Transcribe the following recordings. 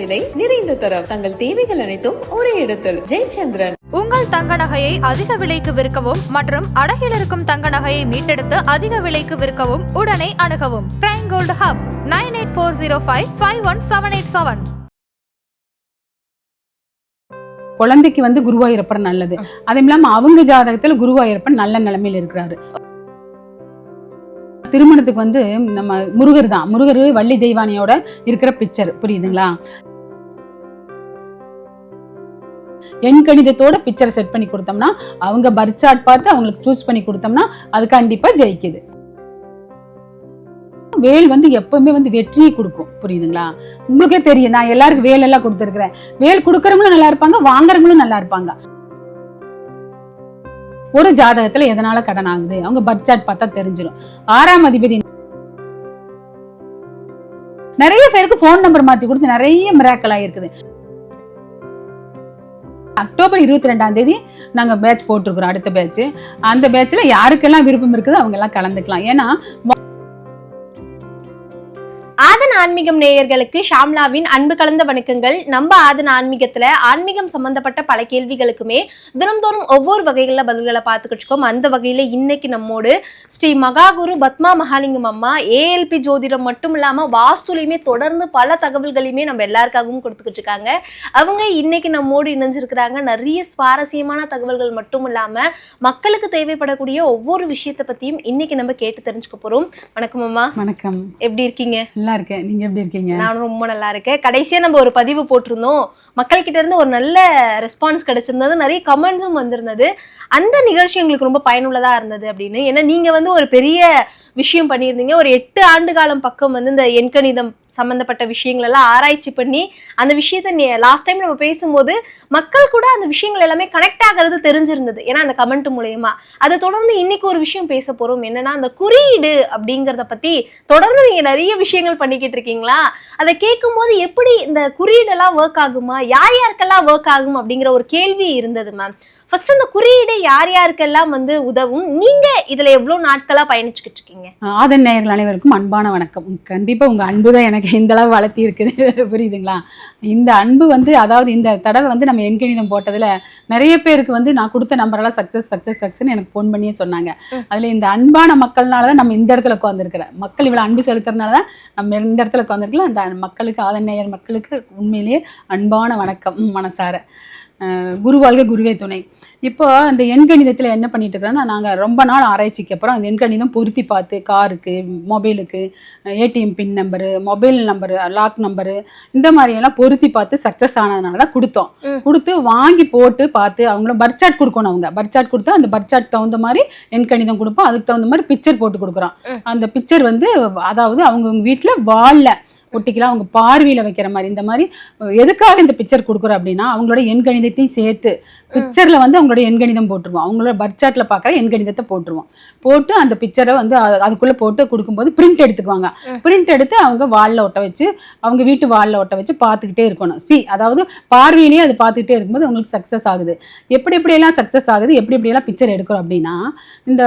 விலை நிறைந்த தரம். தங்கள் தேவைகள் அனைத்தும் ஒரே இடத்தில். ஜெயச்சந்திரன். உங்கள் தங்க நகையை அதிக விலைக்கு விற்கவும் மற்றும் அடகில் இருக்கும் தங்க நகையை மீட்டெடுத்து அதிக விலைக்கு விற்கவும் உடனே அணுகவும். Prime gold hub nine eight four zero five five one seven eight seven குழந்தைக்கு வந்து குருவாயூரப்பன் நல்லது. அதுவும் இல்லாம அவங்க ஜாதகத்துல குருவாயூரப்பன் நல்ல நிலைமையில இருக்கிறாரு. திருமணத்துக்கு வந்து நம்ம முருகர் தான். முருகர் வள்ளி தெய்வானியோட இருக்கிற பிக்சர் புரியுதுங்களா? எண் கணிதத்தோட பிக்சர் செட் பண்ணி கொடுத்தோம்னா அவங்க பர்த் சார்ட் பார்த்து அவங்களுக்கு சூஸ் பண்ணி கொடுத்தோம்னா அது கண்டிப்பாக ஜெயிக்குது. வேல் வந்து எப்பவுமே வந்து வெற்றியை கொடுக்கும். புரியுதுங்களா? உங்களுக்கே தெரியும் நான் எல்லாருக்கும் வேல் எல்லாம் கொடுத்துருக்குறேன். வேல் கொடுக்குறவங்களும் நல்லா இருப்பாங்க வாங்குறவங்களும் நல்லா இருப்பாங்க. ஒரு ஜாதகத்துல எதனால கடன் ஆகுது? அவங்க பட்ஜெட் பார்த்தா தெரிஞ்சிடும் ஆறாம் அதிபதி நிறைய பேருக்கு ஃபோன் நம்பர் மாத்தி கொடுத்து நிறைய மிராக்கல் ஆயிருக்குது. அக்டோபர் இருபத்தி ரெண்டாம் தேதி நாங்க பேட்ச் போட்டிருக்கிறோம் அடுத்த பேட்ச் அந்த பேட்ச்ல யாருக்கெல்லாம் விருப்பம் இருக்குதோ அவங்க எல்லாம் கலந்துக்கலாம். ஏன்னா ஆன்மீகம் நேயர்களுக்கு ஷாம்லாவின் அன்பு கலந்த வணக்கங்கள். நம்ம ஆதன் ஆன்மீகத்துல ஆன்மீகம் சம்பந்தப்பட்ட பல கேள்விகளுக்குமே தினம்தோறும் ஒவ்வொரு வகைகளில் பதில்களை பார்த்துக்கிட்டு இருக்கோம். அந்த வகையில இன்னைக்கு நம்மோடு ஸ்ரீ மகாகுரு பத்மா மகாலிங்கம் அம்மா ஏஎல்பி ஜோதிடம் மட்டும் இல்லாம வாஸ்துலையுமே தொடர்ந்து பல தகவல்களையுமே நம்ம எல்லாருக்காகவும் கொடுத்துக்கிட்டு இருக்காங்க. அவங்க இன்னைக்கு நம்மோடு இணைஞ்சிருக்கிறாங்க. நிறைய சுவாரஸ்யமான தகவல்கள் மட்டும் இல்லாம மக்களுக்கு தேவைப்படக்கூடிய ஒவ்வொரு விஷயத்தை பத்தியும் இன்னைக்கு நம்ம கேட்டு தெரிஞ்சுக்க போறோம். வணக்கம் அம்மா. வணக்கம். எப்படி இருக்கீங்க? நல்லா இருக்கேன். நீங்க எப்படி இருக்கீங்க? நானும் ரொம்ப நல்லா இருக்கேன். கடைசியா நம்ம ஒரு பதிவு போட்டிருந்தோம். மக்கள் கிட்ட இருந்து ஒரு நல்ல ரெஸ்பான்ஸ் கிடைச்சிருந்தது. நிறைய கமெண்ட்ஸும் வந்திருந்தது. அந்த நிகழ்ச்சி எங்களுக்கு ரொம்ப பயனுள்ளதா இருந்தது அப்படின்னு. ஏன்னா நீங்க வந்து ஒரு பெரிய விஷயம் பண்ணியிருந்தீங்க. ஒரு எட்டு ஆண்டு காலம் பக்கம் வந்து இந்த எண்கணிதம் சம்மந்தப்பட்ட விஷயங்கள் எல்லாம் ஆராய்ச்சி பண்ணி அந்த விஷயத்த லாஸ்ட் டைம் நம்ம பேசும்போது மக்கள் கூட அந்த விஷயங்கள் எல்லாமே கனெக்ட் ஆகிறது தெரிஞ்சிருந்தது. ஏன்னா அந்த கமெண்ட் மூலயமா. அதை தொடர்ந்து இன்னைக்கு ஒரு விஷயம் பேச போறோம். என்னன்னா அந்த குறியீடு அப்படிங்கிறத பத்தி தொடர்ந்து நீங்க நிறைய விஷயங்கள் பண்ணிக்கிட்டு இருக்கீங்களா? அதை கேட்கும்போது எப்படி இந்த குறியீடெல்லாம் ஒர்க் ஆகுமா? யார் யாருக்கெல்லாம் ஒர்க் ஆகும் அப்படிங்கிற ஒரு கேள்வி இருந்தது மேம் ஃபர்ஸ்ட் அந்த குறியீடு யார் யாருக்கெல்லாம் வந்து உதவும்? நீங்க இதுல எவ்வளவு நாட்களா பயணிச்சுக்கிட்டு இருக்கீங்க? ஆதன் நேயர்கள் அனைவருக்கும் அன்பான வணக்கம். கண்டிப்பாக உங்கள் அன்பு தான் எனக்கு இந்த அளவு வளர்த்தி இருக்குது. புரியுதுங்களா? இந்த அன்பு வந்து அதாவது இந்த தடவை வந்து நம்ம எண்கணிதம் போட்டதில் நிறைய பேருக்கு வந்து நான் கொடுத்த நம்பரெல்லாம் சக்ஸஸ் சக்ஸஸ் சக்ஸஸ்ன்னு எனக்கு ஃபோன் பண்ணியே சொன்னாங்க. அதில் இந்த அன்பான மக்கள்னால தான் நம்ம இந்த இடத்துல உட்காந்துருக்கிறேன் மக்கள் இவ்வளோ அன்பு செலுத்துறதுனால தான் நம்ம இந்த இடத்துல உட்காந்துருக்கலாம் அந்த மக்களுக்கு ஆதன் நேயர் மக்களுக்கு உண்மையிலேயே அன்பான வணக்கம் மனசார. அஹ் குரு வாழ்க குருவே துணை. இப்போ அந்த எண்கணிதத்தில் என்ன பண்ணிட்டு இருக்கிறோன்னா நாங்கள் ரொம்ப நாள் ஆராய்ச்சிக்கு அப்புறம் அந்த எண்கணிதம் பொருத்தி பார்த்து காருக்கு மொபைலுக்கு ATM pin number mobile number lock number இந்த மாதிரி எல்லாம் பொருத்தி பார்த்து சக்ஸஸ் ஆனதுனால தான் கொடுத்தோம். கொடுத்து வாங்கி போட்டு பார்த்து அவங்களும் பர்ச்சாட் கொடுக்கணும் அவங்க. பர்ச்சாட் கொடுத்தா அந்த பர்ச்சாட் தகுந்த மாதிரி எண்கணிதம் கொடுப்போம். அதுக்கு தகுந்த மாதிரி பிக்சர் போட்டு கொடுக்குறோம். அந்த பிக்சர் வந்து அதாவது அவங்க வீட்டில் வால்ல ஒட்டிக்கலாம் அவங்க பார்வையில வைக்கிற மாதிரி. இந்த மாதிரி எதுக்காக இந்த பிக்சர் கொடுக்குறோம் அப்படின்னா அவங்களோட எண்கணிதத்தையும் சேர்த்து பிக்சர்ல வந்து அவங்களோட எண்கணிதம் போட்டுருவோம். அவங்களோட பர்ச்சாட்ல பார்க்குற எண்கணிதத்தை போட்டுருவோம். போட்டு அந்த பிக்சரை வந்து அதுக்குள்ள போட்டு கொடுக்கும்போது பிரிண்ட் எடுத்துக்குவாங்க. பிரிண்ட் எடுத்து அவங்க வால்ல ஒட்ட வச்சு அவங்க வீட்டு வால்ல ஒட்ட வச்சு பார்த்துக்கிட்டே இருக்கணும். சி அதாவது பார்வையிலேயே அது பார்த்துக்கிட்டே இருக்கும்போது அவங்களுக்கு சக்ஸஸ் ஆகுது. எப்படி எப்படியெல்லாம் சக்ஸஸ் ஆகுது எப்படி எப்படியெல்லாம் பிக்சர் எடுக்கிறோம் அப்படின்னா இந்த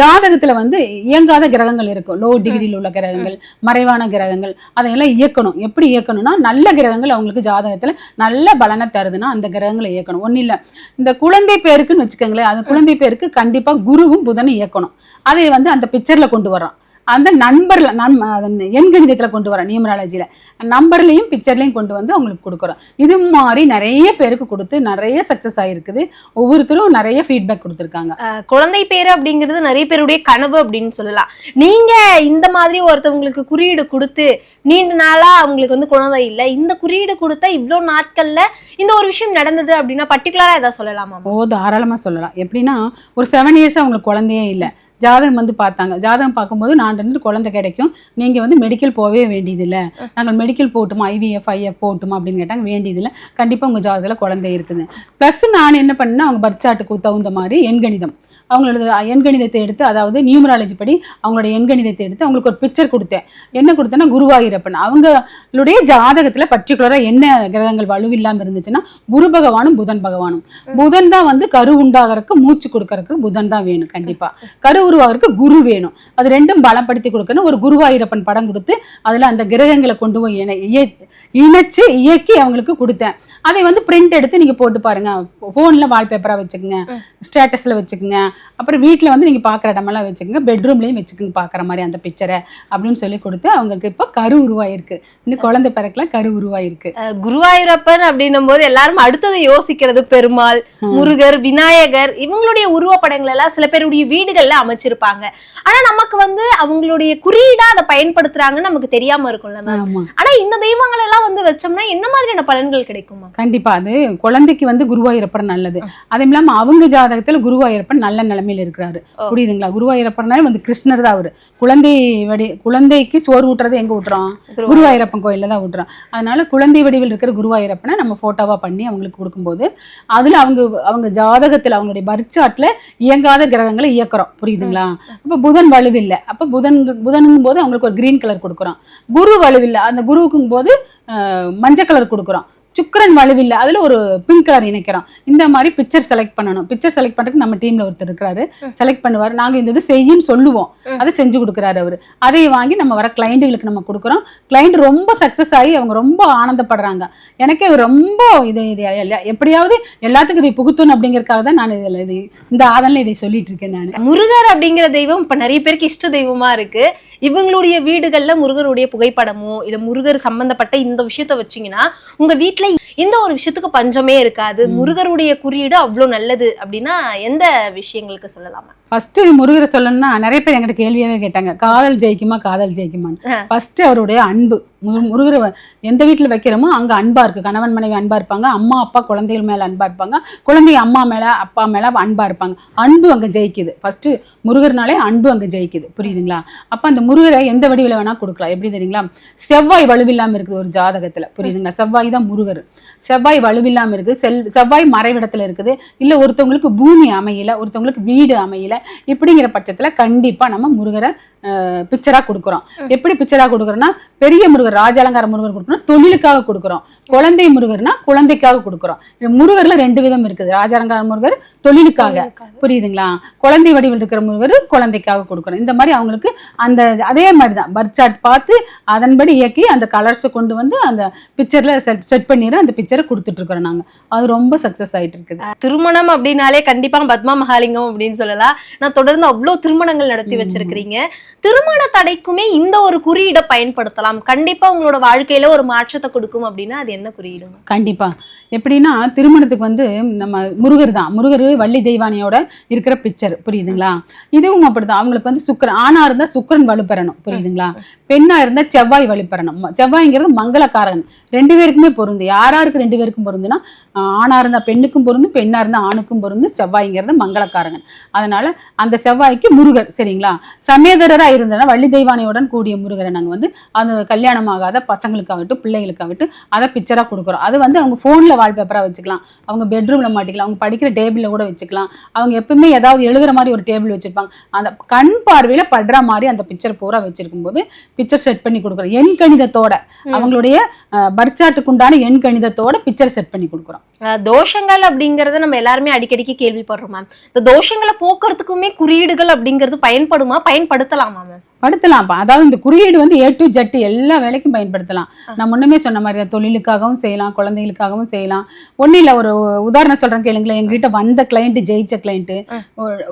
ஜாதகத்துல வந்து இயங்காத கிரகங்கள் இருக்கும். லோ டிகிரியில் உள்ள கிரகங்கள் மறைவான கிரகங்கள் கிரகங்களை இயக்கணும். எப்படி இயக்கணும்னா நல்ல கிரகங்கள் அவங்களுக்கு ஜாதகத்தில் நல்ல பலனை தருதுன்னா அந்த கிரகங்களை இயக்கணும். ஒன்றும் இல்லை. இந்த குழந்தை பேருக்குன்னு வச்சுக்கோங்களேன் அந்த குழந்தை பேருக்கு கண்டிப்பாக குருவும் புதனும் இயக்கணும். அதை வந்து அந்த பிக்சரில் கொண்டு வரோம் அந்த நண்பர்ல நன் எண்கணிதத்துல கொண்டு வரோம் நியூமராலஜியில நம்பர்லையும் பிக்சர்லையும் கொண்டு வந்து அவங்களுக்கு கொடுக்குறோம். இது மாதிரி நிறைய பேருக்கு கொடுத்து நிறைய சக்சஸ் ஆயிருக்குது. ஒவ்வொருத்தரும் நிறைய ஃபீட்பேக் கொடுத்துருக்காங்க. குழந்தை பேரு அப்படிங்கிறது நிறைய பேருடைய கனவு அப்படின்னு சொல்லலாம். நீங்க இந்த மாதிரி ஒருத்தவங்களுக்கு குறியீடு கொடுத்து நீண்ட நாளா அவங்களுக்கு வந்து குழந்தை இல்லை இந்த குறியீடு கொடுத்தா இவ்வளோ நாட்கள்ல இந்த ஒரு விஷயம் நடந்தது அப்படின்னா பர்டிகுலரா ஏதாவது சொல்லலாமா? ஓ தாராளமாக சொல்லலாம். எப்படின்னா ஒரு செவன் இயர்ஸ் அவங்களுக்கு குழந்தையே இல்லை. ஜாதகம் வந்து பார்த்தாங்க. ஜாதகம் பார்க்கும்போது நான் இருந்து குழந்தை கிடைக்கும். நீங்கள் வந்து மெடிக்கல் போகவே வேண்டியதில்லை. நாங்கள் மெடிக்கல் போட்டுமா ஐவிஎஃப் ஐஎஃப் போட்டுமா அப்படின்னு கேட்டாங்க. வேண்டியதில்லை. கண்டிப்பாக உங்கள் ஜாதகத்தில் குழந்தை இருக்குது. ப்ளஸ் நான் என்ன பண்ணேன்னா அவங்க பர்த் சார்ட்டுக்கு தகுந்த மாதிரி எண்கணிதம் அவங்களோட எண்கணிதத்தை எடுத்து அதாவது நியூமராலஜி படி அவங்களோட எண்கணிதத்தை எடுத்து அவங்களுக்கு ஒரு பிக்சர் கொடுத்தேன். என்ன கொடுத்தேன்னா குருவாயூரப்பன். அவங்களுடைய ஜாதகத்தில் பர்டிகுலராக என்ன கிரகங்கள் வலுவில்லாமல் இருந்துச்சுன்னா குரு பகவானும் புதன் பகவானும். புதன் தான் வந்து கரு உண்டாகிறதுக்கு மூச்சு கொடுக்கறதுக்கு புதன் தான் வேணும் கண்டிப்பாக கரு உருவாகிறதுக்கு குரு வேணும். அது ரெண்டும் பலப்படுத்தி கொடுக்கணும். ஒரு குருவாயூரப்பன் படம் கொடுத்து அதில் அந்த கிரகங்களை கொண்டு போய் இணைச்சு இயக்கி அவங்களுக்கு கொடுத்தேன். அதை வந்து பிரிண்ட் எடுத்து நீங்கள் போட்டு பாருங்க. ஃபோனில் வால்பேப்பராக வச்சுக்கோங்க. ஸ்டேட்டஸில் வச்சுக்கோங்க. அப்புறம் வீட்டில் வந்து நீங்கள் பார்க்குற இடமெல்லாம் வச்சுக்கோங்க. பெட்ரூம்லேயும் வச்சுக்கோங்க பார்க்குற மாதிரி அந்த பிக்சரை அப்படின்னு சொல்லி கொடுத்து அவங்களுக்கு இப்போ கரு உருவாயிருக்கு. இன்னும் குழந்தை பிறக்கல கரு உருவாயிருக்கு. குருவாயூரப்பன் அப்படின்னும் போது எல்லாரும் அடுத்தது யோசிக்கிறது பெருமாள் முருகர் விநாயகர் இவங்களுடைய உருவப்படங்கள் எல்லாம் சில பேருடைய வீடுகள்ல அமைச்சிருப்பாங்க ஆனா நமக்கு வந்து அவங்களுடைய குறியீடா அதை பயன்படுத்துறாங்கன்னு நமக்கு தெரியாம இருக்கும்ல மேம் ஆனா இந்த தெய்வங்கள் எல்லாம் வந்து வச்சோம்னா என்ன மாதிரியான பலன்கள் கிடைக்குமா கண்டிப்பா. அது குழந்தைக்கு வந்து குருவாயூரப்பன் நல்லது. அதே இல்லாம அவங்க ஜாதகத்துல குருவாயூரப்பன் நல்ல நிலைமையில இருக்கிறாரு. புரியுதுங்களா? குருவாயூரப்பனால வந்து கிருஷ்ணர் தான் அவரு. குழந்தை வடி குழந்தைக்கு சோறு ஊட்டுறது எங்க ஊட்டுறோம்? குருவாயூரப்பன் கோயில்ல தான் ஊட்டுறோம். அதனால குழந்தை வடிவில் இருக்கிற குருவாயூரப்பனை நம்ம போட்டோவா பண்ணி அவங்களுக்கு கொடுக்கும்போது அதுல அவங்க அவங்க ஜாதகத்துல அவங்களுடைய பர்ச்சாட்ல இயங்காத கிரகங்களை இயக்குறோம். புரியுதுங்களா அப்ப புதன் வலுவில்லை. அப்ப புதன் புதனுங்கும் போது அவங்களுக்கு ஒரு கிரீன் கலர் கொடுக்குறோம் குரு வலுவில்லை. அந்த குருவுக்கும் போது மஞ்சள் கலர் கொடுக்குறோம் சுக்கரன் வலுவில்லை. அதுல ஒரு பிங்க் கலர் இணைக்கிறோம் இந்த மாதிரி பிக்சர் செலக்ட் பண்ணணும். பிக்சர் செலக்ட் பண்ணுறதுக்கு நம்ம டீம்ல ஒருத்தர் இருக்கிறாரு. செலக்ட் பண்ணுவார். நாங்க இந்த இது செய்யின்னு சொல்லுவோம். அதை செஞ்சு கொடுக்குறாரு அவரு. அதை வாங்கி நம்ம வர கிளைண்ட்டுகளுக்கு நம்ம கொடுக்குறோம். கிளைண்ட் ரொம்ப சக்சஸ் ஆகி அவங்க ரொம்ப ஆனந்தப்படுறாங்க. எனக்கே ரொம்ப இது இது எப்படியாவது எல்லாத்துக்கும் இதை புகுத்தணும் அப்படிங்கறதுக்காக தான் நான் இதில் இது இந்த ஆதனில் இதை சொல்லிட்டு இருக்கேன் நான். முருகர் அப்படிங்கிற தெய்வம் இப்போ நிறைய பேருக்கு இஷ்ட தெய்வமா இருக்கு. இவங்களுடைய வீடுகள்ல முருகருடைய புகைப்படமோ இல்ல முருகர் சம்பந்தப்பட்ட இந்த விஷயத்த வச்சீங்கன்னா உங்க வீட்ல இந்த ஒரு விஷயத்துக்கு பஞ்சமே இருக்காது. முருகருடைய குறியீடு அவ்வளவு நல்லது அப்படின்னா எந்த விஷயங்களுக்கு சொல்லலாமா? ஃபர்ஸ்ட் முருகரை சொல்லணும்னா நிறைய பேர் என்கிட்ட கேள்வியாவே கேட்டாங்க. காதல் ஜெயிக்குமா காதல் ஜெயிக்குமான்னு. ஃபர்ஸ்ட் அவருடைய அன்பு. முருகரை எந்த வீட்டில் வைக்கிறோமோ அங்க அன்பா இருக்கு. கணவன் மனைவி அன்பா இருப்பாங்க. அம்மா அப்பா குழந்தைகள் மேல அன்பா இருப்பாங்க. குழந்தை அம்மா மேல அப்பா மேல அன்பா இருப்பாங்க. அன்பு அங்க ஜெயிக்குது. ஃபர்ஸ்ட் முருகர்னாலே அன்பு அங்க ஜெயிக்குது. புரியுதுங்களா? அப்ப அந்த முருகரை எந்த வடிவில் வேணா கொடுக்கலாம். எப்படி தெரியுங்களா? செவ்வாய் வலுவில்லாம இருக்குது ஒரு ஜாதகத்துல. புரியுதுங்களா? செவ்வாய் தான் முருகர். செவ்வாய் வலுவில்லாம இருக்கு செல் செவ்வாய் மறைவிடத்துல இருக்குது. இல்ல ஒருத்தவங்களுக்கு பூமி அமையல ஒருத்தவங்களுக்கு வீடு அமையல இப்படிங்கிற பட்சத்துல கண்டிப்பா நம்ம முருகரை பிக்சரா கொடுக்குறோம். எப்படி பிக்சரா கொடுக்குறோம்னா பெரிய முருகர் ராஜாலங்கார முருகர் கொடுக்குறோம் தொழிலுக்காக கொடுக்குறோம். குழந்தை முருகர்னா குழந்தைக்காக கொடுக்குறோம். முருகர்ல ரெண்டு விதம் இருக்குது. ராஜாலங்கார முருகர் தொழிலுக்காக. புரியுதுங்களா? குழந்தை வடிவில் இருக்கிற முருகர் குழந்தைக்காக கொடுக்குறோம் இந்த மாதிரி அவங்களுக்கு அந்த அதே மாதிரி தான் பர்த் பார்த்து அதன்படி இயக்கி அந்த கலர்ஸை கொண்டு வந்து அந்த பிக்சர்ல செட் செட் பண்ணிடுற அந்த பிக்சரை கொடுத்துட்டு இருக்கிறோம் நாங்க. அது ரொம்ப சக்சஸ் ஆயிட்டு இருக்குது. திருமணம் அப்படின்னாலே கண்டிப்பா பத்மா மகாலிங்கம் அப்படின்னு சொல்லலாம். நான் தொடர்ந்து அவ்வளவு திருமணங்கள் நடத்தி வச்சிருக்கிறீங்க. திருமண தடைக்குமே இந்த ஒரு குறியீடை பயன்படுத்தலாம். கண்டிப்பா உங்களோட வாழ்க்கையில ஒரு மாற்றத்தை கொடுக்கும் அப்படின்னா அது என்ன குறியீடு? கண்டிப்பா. எப்படின்னா திருமணத்துக்கு வந்து நம்ம முருகர் தான். முருகர் வள்ளி தெய்வானையோட இருக்கிற பிக்சர் புரியுதுங்களா? இதுவும் அப்படிதான். அவங்களுக்கு வந்து சுக்கரன் ஆணா இருந்தா சுக்கிரன் வலுப்பெறணும் புரியுதுங்களா? பெண்ணா இருந்தா செவ்வாய் வலுப்பெறணும் செவ்வாய்ங்கிறது மங்களக்காரன் ரெண்டு பேருக்குமே பொருந்து. யாராருக்கு ரெண்டு பேருக்கும் பொருந்துன்னா ஆணா இருந்தா பெண்ணுக்கும் பொருந்து பெண்ணா இருந்தா ஆணுக்கும் பொருந்து செவ்வாய்ங்கிறது மங்களக்காரகன். அதனால அந்த செவ்வாய்க்கு முருகர் சரிங்களா? சமேதரரா இருந்தனா வள்ளி தெய்வானையுடன் கூடிய முருகரை நாங்க வந்து அது கல்யாணம் ஆகாத பசங்களுக்காகட்டும் பிள்ளைகளுக்காகட்டும் அதை பிக்சரா கொடுக்குறோம். அது வந்து அவங்க ஃபோனில் வால்பேப்பரா வச்சுக்கலாம். அவங்க பெட்ரூம்ல மாட்டிக்கலாம். அவங்க படிக்கிற டேபிள்ல கூட வச்சுக்கலாம். அவங்க எப்பவுமே ஏதாவது எழுதுற மாதிரி ஒரு டேபிள் வச்சிருப்பாங்க. அந்த கண் பார்வையில படுற மாதிரி அந்த பிக்சர் பூரா வச்சிருக்கும் போது பிக்சர் செட் பண்ணி கொடுக்குறோம். எண் கணிதத்தோட. அவங்களுடைய பர்ச்சாட்டுக்கு உண்டான எண் கணிதத்தோட பிக்சர் செட் பண்ணி கொடுக்குறோம். தோஷங்கள் அப்படிங்கறத நம்ம எல்லாருமே அடிக்கடிக்கு கேள்விப்படுறோம் மேம் இந்த தோஷங்களை எல்லாத்துக்குமே குறியீடுகள் அப்படிங்கிறது பயன்படுமா? பயன்படுத்தலாமா மேம் படுத்தலாம் அதாவது இந்த குறியீடு வந்து ஏ டு ஜெட் எல்லா வேலைக்கும் பயன்படுத்தலாம். நான் முன்னமே சொன்ன மாதிரி தொழிலுக்காகவும் செய்யலாம் குழந்தைகளுக்காகவும் செய்யலாம். ஒன்றும் இல்லை ஒரு உதாரணம் சொல்றேன் கேளுங்களேன். எங்ககிட்ட வந்த கிளைண்ட் ஜெயிச்ச கிளைண்ட்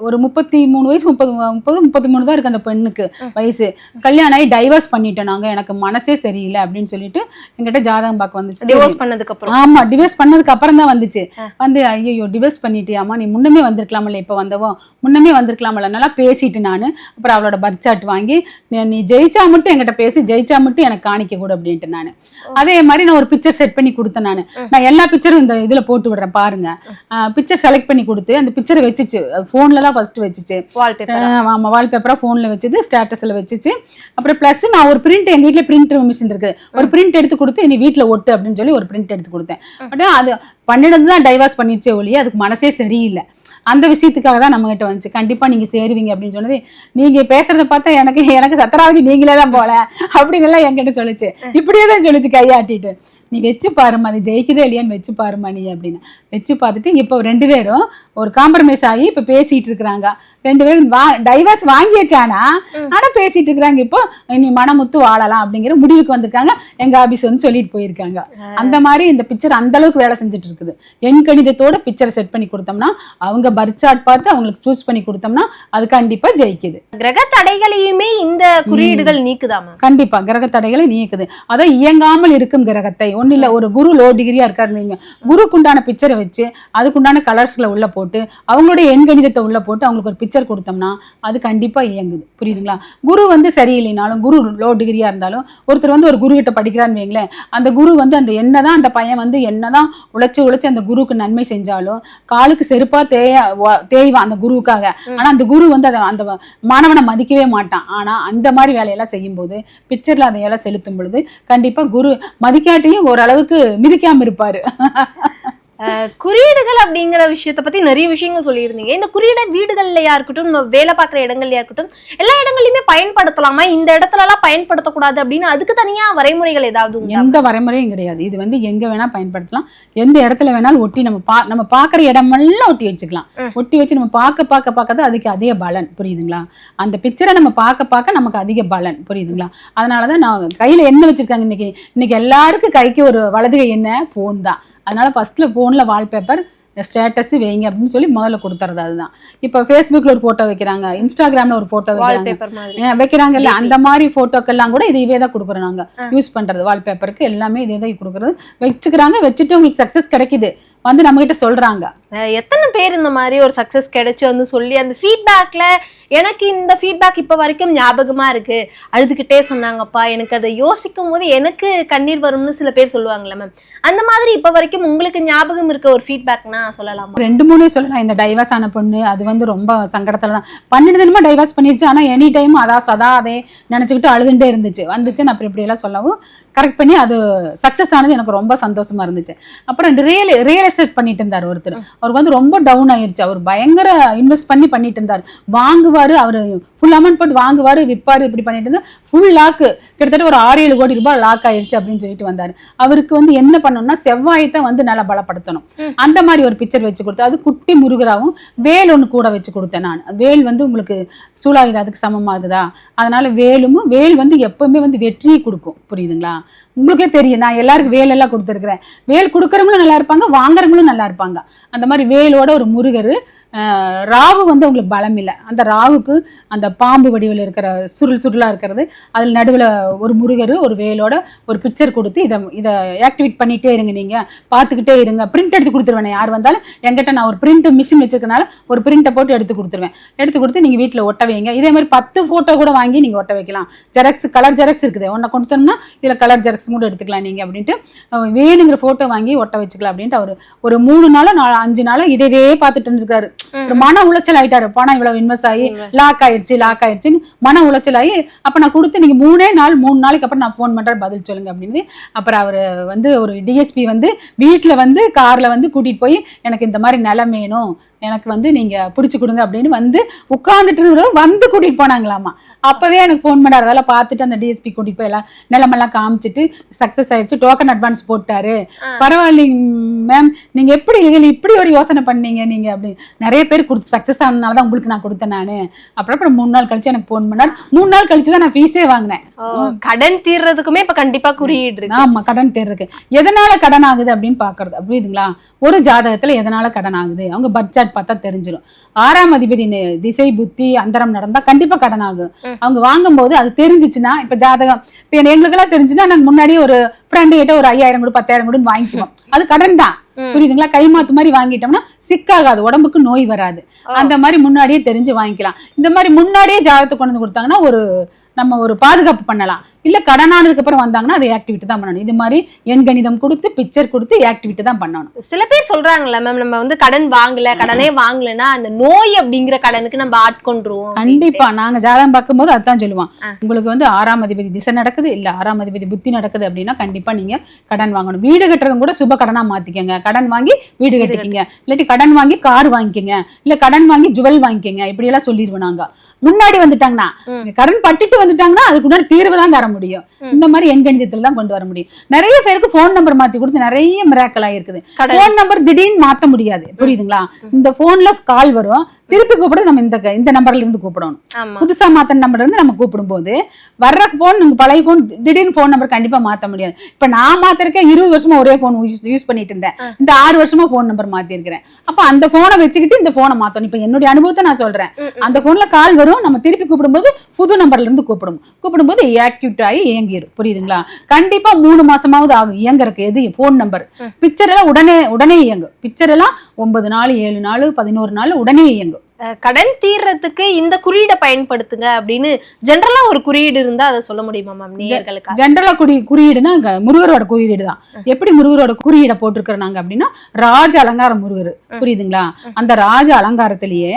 ஒரு முப்பத்தி மூணு வயசு முப்பது முப்பது முப்பத்தி மூணு தான் இருக்கு அந்த பெண்ணுக்கு வயசு. கல்யாணம் ஆகி டைவர்ஸ் பண்ணிட்டோம் நாங்க. எனக்கு மனசே சரியில்லை அப்படின்னு சொல்லிட்டு எங்கிட்ட ஜாதகம் பார்க்க வந்துச்சு. டிவோர்ஸ் பண்ணதுக்கு அப்புறம் ஆமா டிவோர்ஸ் பண்ணதுக்கு அப்புறம் தான் வந்துச்சு. வந்து ஐயோ டிவோர்ஸ் பண்ணிட்டியாமா நீ முன்னமே வந்திருக்கலாமல்ல இப்ப வந்தவோ? முன்னமே வந்திருக்கலாமல்ல நல்லா பேசிட்டு நானு. அப்புறம் அவளோட பர்த் சார்ட் வாங்கி நீ- ஜெயிச்சா மட்டும் என்கிட்ட பேசி ஜெயிச்சா மட்டும் எனக்கு காணிக்க கூட அப்படின்ட்டு நானு. அதே மாதிரி நான் ஒரு பிக்சர் செட் பண்ணி கொடுத்தேன் நானு. நான் எல்லா பிக்சரும் இந்த இதுல போட்டு விடுறேன் பாருங்க. பிக்சர் செலக்ட் பண்ணி கொடுத்து அந்த பிக்சரை வச்சுச்சு. போன்ல தான் ஃபர்ஸ்ட் வச்சுச்சு. வால்பேப்பர் ஆஹ் ஆமா வால்பேப்பரா ஃபோன்ல வச்சது ஸ்டேட்டஸ்ல வச்சுச்சு. அப்புறம் ப்ளஸ் நான் ஒரு பிரிண்ட் எங்க வீட்ல பிரிண்ட் மிஷின் இருக்கு. ஒரு பிரிண்ட் எடுத்து கொடுத்து நீ வீட்ல ஒட்டு அப்படின்னு சொல்லி ஒரு பிரிண்ட் எடுத்து கொடுத்தேன். பட் அது பண்ணினது தான் டைவர்ஸ் பண்ணிச்சே ஒழிய அதுக்கு மனசே சரியில்லை. அந்த விஷயத்துக்காக தான் நம்ம கிட்ட வந்துச்சு. கண்டிப்பா நீங்க சேருவீங்க அப்படின்னு சொன்னது. நீங்க பேசுறத பார்த்தா எனக்கு எனக்கு சத்தராவதி நீங்களே தான் போல அப்படின்னு எல்லாம் என்கிட்ட சொல்லுச்சு. இப்படியே தான் சொல்லுச்சு கையாட்டிட்டு. நீ வச்சு பாருமா அது ஜெயிக்குதே இல்லையான்னு வச்சு பாருமா நீ அப்படின்னு. வச்சு பார்த்துட்டு இப்போ ரெண்டு பேரும் ஒரு காம்ப்ரமைஸ் ஆகி இப்ப பேசிட்டு இருக்கிறாங்க. ரெண்டு பேரும் வா டைவர்ஸ் வாங்கியாச்சானா? ஆனா பேசிட்டு இருக்கிறாங்க. இப்போ நீ மனமுத்து வாழலாம் அப்படிங்கிற முடிவுக்கு வந்திருக்காங்க. எங்க ஆபீஸ் வந்து சொல்லிட்டு போயிருக்காங்க. அந்த மாதிரி இந்த பிக்சர் அந்த அளவுக்கு வேலை செஞ்சுட்டு இருக்குது. எண் கணிதத்தோட பிக்சர் செட் பண்ணி கொடுத்தோம்னா அவங்க பர்ச்சாட் பார்த்து அவங்களுக்கு சூஸ் பண்ணி கொடுத்தோம்னா அது கண்டிப்பா ஜெயிக்குது. கிரக தடைகளையுமே இந்த குறியீடுகள் நீக்குதா மேம் கண்டிப்பா கிரக தடைகளை நீக்குது. அதான் இயங்காமல் இருக்கும் கிரகத்தை. ஒண்ணு இல்ல ஒரு குரு லோ டிகிரியா இருக்காரு நீங்க குருக்குண்டான பிக்சரை வச்சு அதுக்குண்டான கலர்ஸ்களை உள்ள போட்டு அவங்களுடைய எண்கணிதத்தை உள்ள போட்டு அவங்களுக்கு ஒரு பிக்சர் கொடுத்தோம்னா அது கண்டிப்பா இயங்குது. புரியுதுங்களா? குரு வந்து சரியில்லைனாலும் குரு லோ டிகிரியா இருந்தாலும் ஒருத்தர் வந்து ஒரு குரு கிட்ட படிக்கிறான்னு வைங்களேன் அந்த குரு வந்து அந்த என்னதான் அந்த பையன் வந்து என்னதான் உழைச்சு உழைச்சு அந்த குருவுக்கு நன்மை செஞ்சாலும் காலுக்கு செருப்பா தேய தேய்வான் அந்த குருவுக்காக. ஆனா அந்த குரு வந்து அதை அந்த மாணவனை மதிக்கவே மாட்டான். ஆனா அந்த மாதிரி வேலையெல்லாம் செய்யும்போது பிக்சர்ல அதையெல்லாம் செலுத்தும் பொழுது கண்டிப்பா குரு மதிக்காட்டியும் ஓரளவுக்கு மிதிக்காம இருப்பாரு. குறியீடுகள் அப்படிங்கிற விஷயத்த பத்தி நிறைய விஷயங்கள் சொல்லியிருந்தீங்க. இந்த குறியீட வீடுகள்லயா இருக்கட்டும் நம்ம வேலை பார்க்குற இடங்கள்லயா இருக்கட்டும் எல்லா இடங்கள்லயுமே பயன்படுத்தலாமா? இந்த இடத்துல எல்லாம் பயன்படுத்தக்கூடாது அப்படின்னு அதுக்கு தனியா வரைமுறைகள் ஏதாவது எந்த வரைமுறையும் கிடையாது. இது வந்து எங்க வேணா பயன்படுத்தலாம். எந்த இடத்துல வேணாலும் ஒட்டி நம்ம பா நம்ம பாக்குற இடமெல்லாம் ஒட்டி வச்சுக்கலாம். ஒட்டி வச்சு நம்ம பார்க்க பார்க்க பார்க்க தான் அதுக்கு அதிக பலன். புரியுதுங்களா? அந்த பிக்சரை நம்ம பார்க்க பார்க்க நமக்கு அதிக பலன். புரியுதுங்களா? அதனாலதான் நான் கையில என்ன வச்சிருக்காங்க இன்னைக்கு? இன்னைக்கு எல்லாருக்கும் கைக்கு ஒரு வலதுகை என்ன? ஃபோன் தான். அதனால ஃபர்ஸ்ட்ல ஃபோன்ல வால்பேப்பர் ஸ்டேட்டஸ் வைங்க அப்படின்னு சொல்லி முதல்ல கொடுத்துறது அதுதான். இப்போ ஃபேஸ்புக்ல ஒரு போட்டோ வைக்கிறாங்க இன்ஸ்டாகிராம்ல ஒரு போட்டோ வைக்கிறாங்க. ஏன் வைக்கிறாங்கல்ல அந்த மாதிரி போட்டோக்கெல்லாம் கூட இது இதே தான் கொடுக்குறோம் நாங்க. யூஸ் பண்றது வால்பேப்பருக்கு எல்லாமே இதே தான் கொடுக்குறது. வச்சுக்கிறாங்க வச்சுட்டு உங்களுக்கு சக்சஸ் கிடைக்குது. வந்து நம்ம கிட்ட சொல்றாங்க எத்தனை பேர் இந்த மாதிரி ஒரு சக்சஸ் கிடைச்சு வந்து சொல்லி அந்த ஃபீட்பேக்ல எனக்கு இந்த ஃபீட்பேக் இப்ப வரைக்கும் ஞாபகமா இருக்கு. அழுதுகிட்டே சொன்னாங்கப்பா எனக்கு அதை யோசிக்கும் போது எனக்கு கண்ணீர் வரும்னு சில பேர் சொல்லுவாங்கல்ல மேம் அந்த மாதிரி இப்ப வரைக்கும் உங்களுக்கு ஞாபகம் இருக்க ஒரு ஃபீட்பேக்னா சொல்லலாமா? ரெண்டு மூணே சொல்லலாம். இந்த டைவர்ஸ் ஆன பொண்ணு அது வந்து ரொம்ப சங்கடத்துல தான். பன்னெண்டு தினமா டைவர்ஸ் பண்ணிருச்சு. ஆனா எனி டைம் அதா சதா அதே நினைச்சுக்கிட்டு அழுதுண்டே இருந்துச்சு. வந்துச்சு. நான் அப்படி இப்படி எல்லாம் சொல்லவும் கரெக்ட் பண்ணி அது சக்சஸ் ஆனது எனக்கு ரொம்ப சந்தோஷமா இருந்துச்சு. அப்புறம் ரியல் ரியல் எஸ்டேட் பண்ணிட்டு இருந்தார் ஒருத்தர். அவருக்கு வந்து ரொம்ப டவுன் ஆயிருச்சு. அவர் பயங்கர இன்வெஸ்ட் பண்ணி பண்ணிட்டு இருந்தார். வாங்குவாரு அவர் ஃபுல் அமௌண்ட் போட்டு வாங்குவாரு விற்பாரு இப்படி பண்ணிட்டு இருந்தா ஃபுல் லாக்கு கிட்டத்தட்ட ஒரு ஆறு ஏழு கோடி ரூபாய் லாக் ஆயிருச்சு அப்படின்னு சொல்லிட்டு வந்தாரு. அவருக்கு வந்து என்ன பண்ணணும்னா செவ்வாயத்தை வந்து நல்லா பலப்படுத்தணும். அந்த மாதிரி ஒரு பிக்சர் வச்சு கொடுத்து அது குட்டி முருகராவும் வேல் ஒன்று கூட வச்சு கொடுத்தேன் நான். வேல் வந்து உங்களுக்கு சூலாயுதத்துக்கு சமமாகுதா அதனால வேலும் வேல் வந்து எப்பவுமே வந்து வெற்றியை கொடுக்கும். புரியுதுங்களா? உங்களுக்கே தெரியும் நான் எல்லாருக்கும் வேல் எல்லாம் கொடுத்துருக்குறேன். வேல் கொடுக்குறவங்களும் நல்லா இருப்பாங்க வாங்குறவங்களும் நல்லா இருப்பாங்க. அந்த மாதிரி வேலோட ஒரு முருகர் ராகு வந்து அவங்களுக்கு பலம் இல்லை. அந்த ராகுக்கு அந்த பாம்பு வடிவில் இருக்கிற சுருள் சுருளாக இருக்கிறது அதில் நடுவில் ஒரு முருகர் ஒரு வேலோட ஒரு பிக்சர் கொடுத்து இதை இதை ஆக்டிவேட் பண்ணிகிட்டே இருங்க நீங்கள் பார்த்துக்கிட்டே இருங்க. பிரிண்ட் எடுத்து கொடுத்துருவேன் யார் வந்தாலும் எங்கிட்ட நான் ஒரு பிரிண்ட் மிஷின் வச்சிருக்கனால ஒரு பிரிண்ட்டை போட்டு எடுத்து கொடுத்துருவேன். எடுத்து கொடுத்து நீங்கள் வீட்டில் ஒட்ட வைங்க. இதே மாதிரி பத்து ஃபோட்டோ கூட வாங்கி நீங்கள் ஒட்ட வைக்கலாம். ஜெராக்ஸ் கலர் ஜெராக்ஸ் இருக்குது. ஒன்றை கொடுத்தோம்னா இதில் கலர் ஜெராக்ஸ் கூட எடுத்துக்கலாம் நீங்கள் அப்படின்ட்டு வேணுங்கிற ஃபோட்டோ வாங்கி ஒட்ட வச்சுக்கலாம் அப்படின்ட்டு அவர் ஒரு மூணு நாளோ நாலு அஞ்சு நாளோ இதே இதே பார்த்துட்டு இருந்திருக்காரு ஒரு மன உளைச்சல் ஆயிட்டாரு. பணம் இவ்வளவு இன்வெஸ்ட் ஆகி லாக் ஆயிருச்சு லாக் ஆயிருச்சுன்னு மன உளைச்சல் ஆகி அப்ப நான் கொடுத்து நீங்க மூணே நாள் மூணு நாளைக்கு அப்புறம் நான் ஃபோன் பண்றேன் பதில் சொல்லுங்க அப்படின்னு. அப்புறம் அவர் வந்து ஒரு டிஎஸ்பி வந்து வீட்டுல வந்து கார்ல வந்து கூட்டிட்டு போய் எனக்கு இந்த மாதிரி நிலம் வேணும். எனக்கு வந்து நீங்க பிடிச்சு கொடுங்க அப்படின்னு வந்து உட்கார்ந்துட்டு வந்து கூட்டிட்டு போனாங்களாமா. அப்பவே எனக்கு ஃபோன் பண்ணாரு. அதெல்லாம் பார்த்துட்டு அந்த டிஎஸ்பி கூட்டிட்டு போய் எல்லாம் நிலமெல்லாம் காமிச்சிட்டு சக்சஸ் ஆயிடுச்சு டோக்கன் அட்வான்ஸ் போட்டாரு. பரவாயில்லைங்க மேம் நீங்க எப்படி இதில் இப்படி ஒரு யோசனை பண்ணீங்க நீங்க அப்படி நிறைய பேர் கொடுத்து சக்சஸ் ஆனதுனால தான் உங்களுக்கு நான் கொடுத்தேன் நானு. அப்புறம் அப்புறம் மூணு நாள் கழிச்சு எனக்கு ஃபோன் பண்ணார். மூணு நாள் கழிச்சு தான் நான் ஃபீஸே வாங்கினேன். கடன் தீர்றதுக்குமே இப்ப கண்டிப்பா குறியீடு இருக்கு. ஆமா கடன் தேர்றதுக்கு. எதனால கடன் ஆகுது அப்படின்னு பாக்குறது புரியுதுங்களா? ஒரு ஜாதகத்துல எதனால கடன் ஆகுது? அவங்க பட்ஜெட் பார்த்தா தெரிஞ்சிடும் ஆறாம் அதிபதி திசை புத்தி அந்தரம் நடந்தா கண்டிப்பா கடன் ஆகும் அவங்க வாங்கும்போது அது தெரிஞ்சிச்சுன்னா இப்ப ஜாதகம் இப்ப எங்களுக்கெல்லாம் தெரிஞ்சுன்னா நாங்க முன்னாடியே ஒரு ஃப்ரெண்டு கிட்ட ஒரு ஐயாயிரம் கூட பத்தாயிரம் கூட வாங்கிக்குவோம். அது கடன் தான். புரியுதுங்களா? கைமாத்து மாதிரி வாங்கிட்டோம்னா சிக்காகாது உடம்புக்கு நோய் வராது. அந்த மாதிரி முன்னாடியே தெரிஞ்சு வாங்கிக்கலாம். இந்த மாதிரி முன்னாடியே ஜாதகத்தை கொண்டு வந்து கொடுத்தாங்கன்னா ஒரு நம்ம ஒரு பாதுகாப்பு பண்ணலாம். இல்ல கடன் ஆனதுக்கு அப்புறம் வந்தாங்கன்னா அதை ஆக்டிவிட்டி தான் பண்ணணும். இது மாதிரி எண் கணிதம் கொடுத்து பிக்சர் கொடுத்து ஆக்டிவிட்டி தான் பண்ணணும். சில பேர் சொல்றாங்கல்ல மேம் நம்ம வந்து கடன் வாங்கல கடனே வாங்கலன்னா அந்த நோய் அப்படிங்கிற கடனுக்கு நம்ம ஆட்கொண்டுருவோம் கண்டிப்பா. நாங்க ஜாதகம் பார்க்கும்போது அதுதான் சொல்லுவோம். உங்களுக்கு வந்து ஆறாம் அதிபதி திசை நடக்குது இல்ல ஆறாம் அதிபதி புத்தி நடக்குது அப்படின்னா கண்டிப்பா நீங்க கடன் வாங்கணும். வீடு கட்டுறதும் கூட சுப கடனா மாத்திக்கங்க. கடன் வாங்கி வீடு கட்டிக்கிங்க. இல்லாட்டி கடன் வாங்கி கார் வாங்கிக்கங்க. இல்ல கடன் வாங்கி ஜுவல் வாங்கிக்கங்க. இப்படி எல்லாம் சொல்லிடுவோம் நாங்க. முன்னாடி வந்துட்டாங்கன்னா. கடன் பட்டுட்டு வந்துட்டாங்கன்னா அதுக்கு தீர்வு தான் தர முடியும். இந்த மாதிரி எண்கணிதத்துல தான் கொண்டு வர முடியும். நிறைய பேருக்கு ஃபோன் நம்பர் மாத்தி கொடுத்து நிறைய மிராக்கல் ஆயிருக்குது. கடன். ஃபோன் நம்பர் திடீர்னு மாத்த முடியாது. புரியுதுங்களா? இந்த போன்ல கால் வரும். திருப்பி கூப்பிட நம்ம இந்த இந்த நம்பர்ல இருந்து கூப்பிடணும். புதுசா மாத்தின நம்பர் இருந்து நம்ம கூப்பிடும்போது வர்ற போன் நீங்க பழைய போன் திடீர்னு போன் நம்பர் கண்டிப்பா மாத்த முடியாது. இப்ப நான் மாத்திருக்கேன் இருபது வருஷமா ஒரே போன் யூஸ் பண்ணிட்டு இருந்தேன். இந்த ஆறு வருஷமா போன் நம்பர் மாத்தி இருக்கிறேன் அப்ப அந்த போனை வச்சுக்கிட்டு இந்த போனை மாத்தணும். இப்ப என்னுடைய அனுபவத்தை நான் சொல்றேன். அந்த போன்ல கால் வரும். நம்ம திருப்பி கூப்பிடும்போது புது நம்பர்ல இருந்து கூப்பிடும். கூப்பிடும்போது ஆக்டிவேட் ஆகி இயங்கிரும். புரியுதுங்களா? கண்டிப்பா மூணு மாசமாவது ஆகும். இயங்குறதுக்கு எது போன் நம்பர் பிக்சர் எல்லாம் உடனே உடனே இயங்கும். பிக்சர் எல்லாம் ஒன்பது நாள் ஏழு நாள் பதினோரு நாள் உடனே இயங்கும். கடன் தீர்றதுக்கு இந்த குறியீடை பயன்படுத்துங்க அப்படின்னு ஜென்ரலா ஒரு குறியீடு இருந்தா அதை சொல்ல முடியுமா மேம் நேயர்களுக்கு? ஜென்ரலா குறி குறியீடுனா முருகரோட குறியீடு தான். எப்படி முருகரோட குறியீடை போட்டிருக்கிறாங்க அப்படின்னா ராஜ அலங்கார முருகர். புரியுதுங்களா? அந்த ராஜ அலங்காரத்திலேயே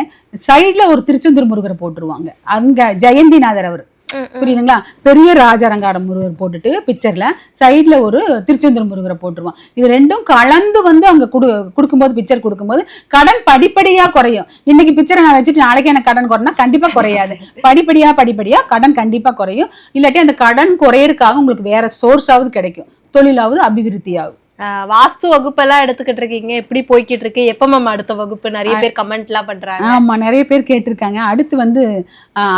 சைடுல ஒரு திருச்செந்தூர் முருகரை போட்டுருவாங்க. அங்க ஜெயந்திநாதர் அவர். புரியுதுங்களா? பெரிய ராஜரங்காட முருகர் போட்டுட்டு பிக்சர்ல சைடுல ஒரு திருச்செந்தூர் முருகரை போட்டுருவான் இது ரெண்டும் கலந்து வந்து அங்க குடு கொடுக்கும்போது பிக்சர் கொடுக்கும்போது கடன் படிப்படியா குறையும். இன்னைக்கு பிக்சரை நான் வச்சுட்டு நாளைக்கு எனக்கு கடன் குறைனா கண்டிப்பா குறையாது. படிப்படியா படிப்படியா கடன் கண்டிப்பா குறையும். இல்லாட்டி அந்த கடன் குறையறதுக்காக உங்களுக்கு வேற சோர்ஸாவது கிடைக்கும். தொழிலாவது அபிவிருத்தியாகும் வாஸ்து வகுப்பு எல்லாம் எடுத்துக்கிட்டு இருக்கீங்க. எப்படி போய்கிட்டு இருக்கு? எப்ப மேம் அடுத்த வகுப்பு? நிறைய பேர் கமெண்ட் எல்லாம் பண்றாங்க. ஆமா நிறைய பேர் கேட்டிருக்காங்க. அடுத்து வந்து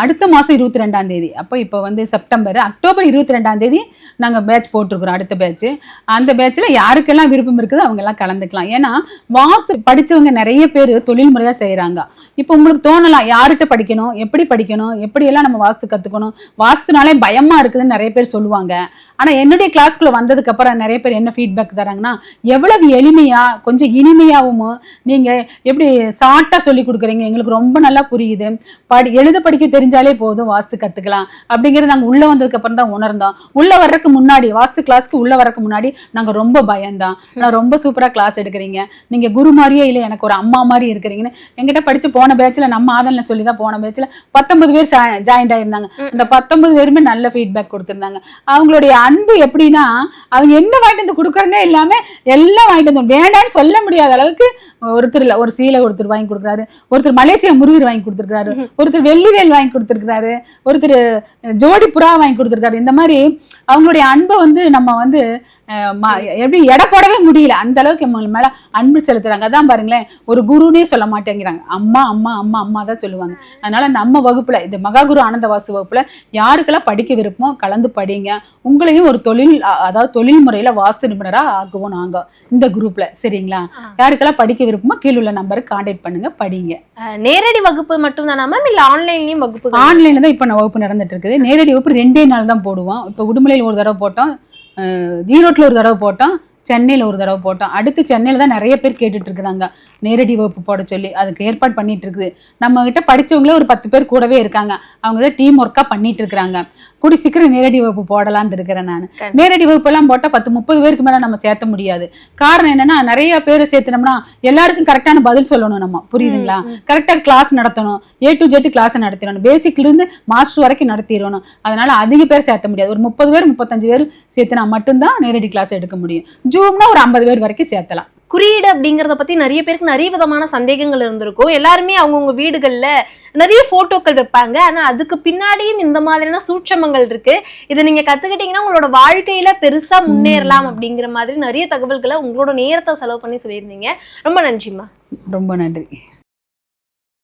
அடுத்த மாசம் இருபத்தி ரெண்டாம் தேதி. அப்போ இப்போ வந்து செப்டம்பர் அக்டோபர் இருபத்தி ரெண்டாம் தேதி நாங்க பேட்ச் போட்டிருக்கிறோம் அடுத்த பேட்ச் அந்த பேட்ச்ல யாருக்கெல்லாம் விருப்பம் இருக்குதோ அவங்க எல்லாம் கலந்துக்கலாம். ஏன்னா வாஸ்து படிச்சவங்க நிறைய பேர் தொழில் முறையா செய்றாங்க. இப்போ உங்களுக்கு தோணலாம் யார்கிட்ட படிக்கணும் எப்படி படிக்கணும் எப்படி எல்லாம் நம்ம வாஸ்து கத்துக்கணும்? வாஸ்துனாலே பயமா இருக்குதுன்னு நிறைய பேர் சொல்லுவாங்க. ஆனா என்னுடைய கிளாஸ்க்குள்ள வந்ததுக்கு அப்புறம் நிறைய பேர் என்ன ஃபீட்பேக் தராங்கன்னா எவ்வளவு எளிமையா கொஞ்சம் இனிமையாவும் நீங்க எப்படி ஷார்ட்டா சொல்லி கொடுக்குறீங்க? எங்களுக்கு ரொம்ப நல்லா புரியுது. படி எழுத படிக்க தெரிஞ்சாலே போதும் வாஸ்து கத்துக்கலாம். அப்படிங்கறது நாங்க உள்ள வந்ததுக்கு அப்புறம் தான் உணர்ந்தோம். உள்ள வர்றதுக்கு முன்னாடி வாஸ்து கிளாஸ்க்கு உள்ள வர்றதுக்கு முன்னாடி நாங்க ரொம்ப பயம்தான் ஆனா ரொம்ப சூப்பரா கிளாஸ் எடுக்கிறீங்க. நீங்க குரு மாதிரியே இல்லை எனக்கு ஒரு அம்மா மாதிரி இருக்கிறீங்கன்னு. எங்கிட்ட படிச்சு போன பேட்ச்ல நம்ம ஆதல்ல சொல்லி தான் போன பேட்ச்ல பத்தொன்பது பேர் ஜாயின்ட் ஆயிருந்தாங்க. அந்த பத்தொன்பது பேருமே நல்ல ஃபீட்பேக் கொடுத்திருந்தாங்க. அவங்களுடைய அன்பு எப்படின்னா அவங்க என்ன வாங்கிட்டு வந்து கொடுக்கறனே இல்லாம எல்லாம் வாங்கிட்டு வந்து வேண்டாம்னு சொல்ல முடியாத அளவுக்கு ஒருத்தர் இல்ல ஒரு சீலை ஒருத்தர் வாங்கி கொடுக்குறாரு. ஒருத்தர் மலேசியா முருகர் வாங்கி கொடுத்துருக்காரு ஒருத்தர் வெள்ளிவேல் வாங்கி கொடுத்துருக்காரு ஒருத்தர் ஜோடி புறா வாங்கி கொடுத்துருக்காரு இந்த மாதிரி அவங்களுடைய அன்பை வந்து நம்ம வந்து எப்படி எடை போடவே முடியல. அந்த அளவுக்கு நம்ம மேல அன்பு செலுத்துறாங்க. அதான் பாருங்களேன் ஒரு குருனே சொல்ல மாட்டேங்கிறாங்க. அம்மா அம்மா அம்மா அம்மா தான் சொல்லுவாங்க. அதனால நம்ம வகுப்புல இந்த மகாகுரு ஆனந்த வாசு வகுப்புல யாருக்கெல்லாம் படிக்க விருப்பமோ கலந்து படிங்க. உங்களையும் ஒரு தொழில் அதாவது தொழில் முறையில வாஸ்து நிபுணரா ஆக்குவோம் நாங்க இந்த குரூப்ல. சரிங்களா? யாருக்கெல்லாம் படிக்க விருப்பமோ கீழே உள்ள நம்பருக்கு கான்டாக்ட் பண்ணுங்க படிங்க. நேரடி வகுப்பு மட்டும் தானா மேம் இல்ல ஆன்லைன்லயும் வகுப்பு ஆன்லைன்ல தான் இப்போ நான் வகுப்பு நடந்துட்டு இருக்குது. நேரடி வகுப்பு ரெண்டே நாள் தான் போடுவோம். இப்போ உடுமலையில் ஒரு தடவை போட்டோம். ஈரோட்டில் ஒரு தடவை போட்டோம் சென்னையில் ஒரு தடவை போட்டோம். அடுத்து சென்னையில் தான் நிறைய பேர் கேட்டுட்டு இருக்கிறாங்க நேரடி வகுப்பு போட சொல்லி அதுக்கு ஏற்பாடு பண்ணிட்டு இருக்குது. நம்ம கிட்ட படிச்சவங்களே ஒரு பத்து பேர் கூடவே இருக்காங்க. அவங்க தான் டீம் ஒர்க்காக பண்ணிட்டு இருக்கிறாங்க. கூடி சீக்கிரம் நேரடி வகுப்பு போடலான்னு இருக்கிறேன் நான். நேரடி வகுப்பெல்லாம் போட்டால் பத்து முப்பது பேருக்கு மேலே நம்ம சேர்த்த முடியாது. காரணம் என்னன்னா நிறைய பேர் சேர்த்துனோம்னா எல்லாருக்கும் கரெக்டான பதில் சொல்லணும் நம்ம. புரியுதுங்களா? கரெக்டாக கிளாஸ் நடத்தணும். ஏ டு ஜெட் கிளாஸ் நடத்திடணும். பேசிக்ல இருந்து மாஸ்டர் வரைக்கும் நடத்திடணும். அதனால அதிக பேர் சேர்த்த முடியாது. ஒரு முப்பது பேர் முப்பத்தஞ்சு பேர் சேர்த்துனா மட்டும்தான் நேரடி கிளாஸ் எடுக்க முடியும். ஜூம்னா ஒரு ஐம்பது பேர் வரைக்கும் சேர்த்தலாம். குறியீடு அப்படிங்கறத பத்தி நிறைய பேருக்கு நிறைய விதமான சந்தேகங்கள் இருந்திருக்கும். எல்லாருமே அவங்கவுங்க வீடுகள்ல நிறைய போட்டோக்கள் வைப்பாங்க. ஆனா அதுக்கு பின்னாடியும் இந்த மாதிரியான சூட்சமங்கள் இருக்கு. இதை நீங்க கத்துக்கிட்டீங்கன்னா உங்களோட வாழ்க்கையில பெருசா முன்னேறலாம் அப்படிங்கிற மாதிரி நிறைய தகவல்களை உங்களோட நேரத்தை செலவு பண்ணி சொல்லியிருந்தீங்க. ரொம்ப நன்றிம்மா. ரொம்ப நன்றி.